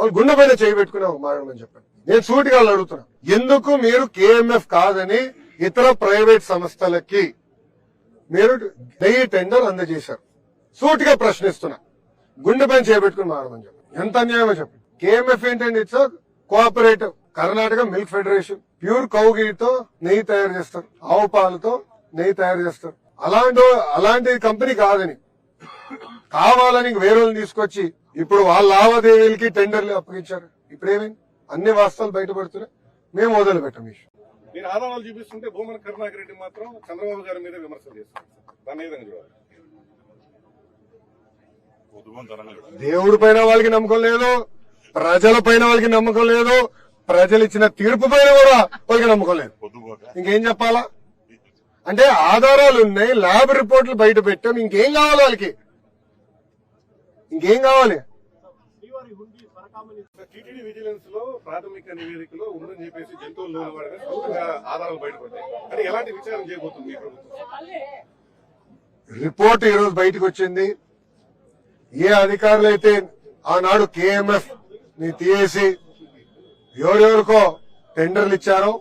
వాళ్ళు గుండె పైన చేయి పెట్టుకునే ఒక మాట్లాడమని చెప్పండి నేను సూటిగా అడుగుతున్నా. ఎందుకు మీరు కేఎంఎఫ్ కాదని ఇతర ప్రైవేట్ సంస్థలకి? మీరు డై టెండర్ అందజేశారు. సూటిగా ప్రశ్నిస్తున్నా. గుండె పైన మారడం మాడమని చెప్పి ఎంత అన్యాయమో చెప్పండి కేఎంఎఫ్ ఏంటంటే it's cooperative. Karnataka milk federation. Pure కౌగితో నెయ్యి తయారు చేస్తారు. ఆవు పాలతో నెయ్యి తయారు చేస్తారు. అలాంటి అలాంటి కంపెనీ కాదని. కావాలని వేరే వాళ్ళని తీసుకొచ్చి ఇప్పుడు వాళ్ళ లావాదేవీలకి టెండర్లు అప్పగించారు. ఇప్పుడేమైంది అన్ని వాస్తవాలు బయటపడుతున్నాయి. మేము వదిలి పెట్టం ఈ ఇష్యూ. మీరు ఆధారాలు చూపిస్తుంటే భూమన కరుణాకర్ రెడ్డి మాత్రం చంద్రబాబు గారి మీద విమర్శలు చేస్తారు దాన్ని ఏ విధంగా చూడాలి? దేవుడి పైన వాళ్ళకి నమ్మకం లేదు ప్రజల పైన వాళ్ళకి నమ్మకం లేదు ప్రజలు ఇచ్చిన తీర్పు పైన కూడా వాళ్ళకి నమ్మకం లేదు. ఇంకేం చెప్పాలా? అంటే ఆధారాలు ఉన్నాయి ల్యాబ్ రిపోర్ట్లు బయట పెట్టాం ఇంకేం కావాలి వాళ్ళకి? ఇంకేం కావాలి? టీటీడీ విజిలెన్స్లో ప్రాథమిక నివేదికలో ఉందని చెప్పేసి జంతువులు ఆధారాలు బయటపడ్డాయి. అంటే ఎలాంటి విచారణ చేయబోతుంది రిపోర్ట్ ఈ రోజు బయటకు వచ్చింది. ఏ అధికారులు అయితే ఆనాడు కేఎంఎఫ్ని తీసేసి ఎవరెవరికో టెండర్లు ఇచ్చారో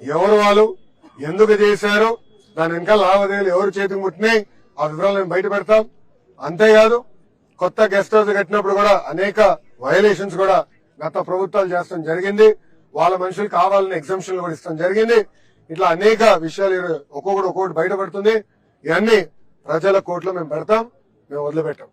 ఎవరు వాళ్ళు ఎందుకు చేశారో దాని వెనక లావాదేవీలు ఎవరు చేతికి ముట్టినాయి ఆ వివరాలు మేము బయట పెడతాం. అంతేకాదు కొత్త గెస్ట్ హౌస్ కట్టినప్పుడు కూడా అనేక వయలేషన్స్ కూడా గత ప్రభుత్వాలు చేస్తాం జరిగింది. వాళ్ళ మనుషులు కావాలని ఎగ్జామ్షన్లు కూడా ఇస్తాం జరిగింది. ఇట్లా అనేక విషయాలు ఒక్కొక్కటి ఒక్కొక్కటి బయటపడుతుంది. ఇవన్నీ ప్రజల కోర్టులో మేము పెడతాం. మేము వదిలిపెట్టాం.